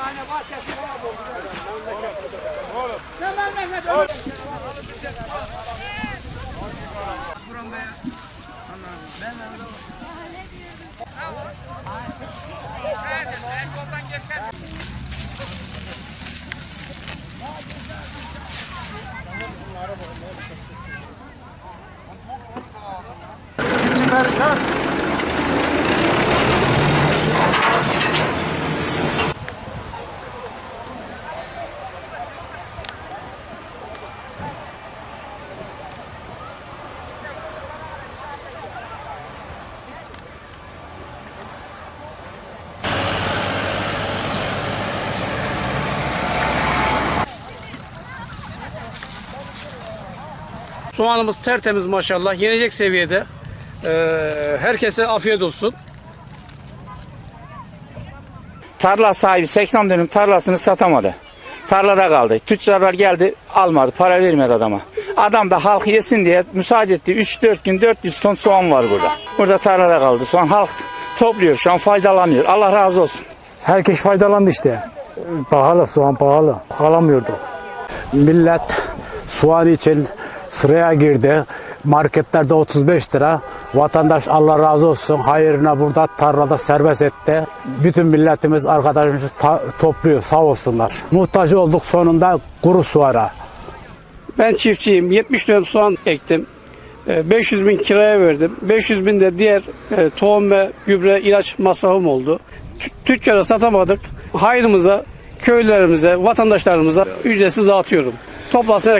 tane bahçesi var bu. Oğlum. Ne memleket oğlum. Buram be ya. Ben ben Geçin Berişan. Soğanımız tertemiz maşallah. Yenecek seviyede. Ee, herkese afiyet olsun. Tarla sahibi 80 dönüm tarlasını satamadı. Tarlada kaldı. Tüccarlar geldi almadı. Para vermiyor adama. Adam da halk yesin diye müsaade etti. 3-4 gün 400 ton soğan var burada. Burada tarlada kaldı. Soğan halk topluyor. Şu an faydalanıyor. Allah razı olsun. Herkes faydalandı işte. Pahalı, soğan pahalı. Alamıyordu. Millet soğan için sıraya girdi. Marketlerde 35 lira. Vatandaş Allah razı olsun hayırına burada tarlada serbest etti. Bütün milletimiz arkadaşımız topluyor sağ olsunlar. Muhtaç olduk sonunda kuru soğana. Ben çiftçiyim. 70 dönüm soğan ektim. Ee, 500 bin kiraya verdim. 500 bin de diğer e, tohum ve gübre ilaç masrafım oldu. Tü- Tüccara satamadık. Hayrımıza, köylerimize, vatandaşlarımıza ücretsiz dağıtıyorum. Toplasın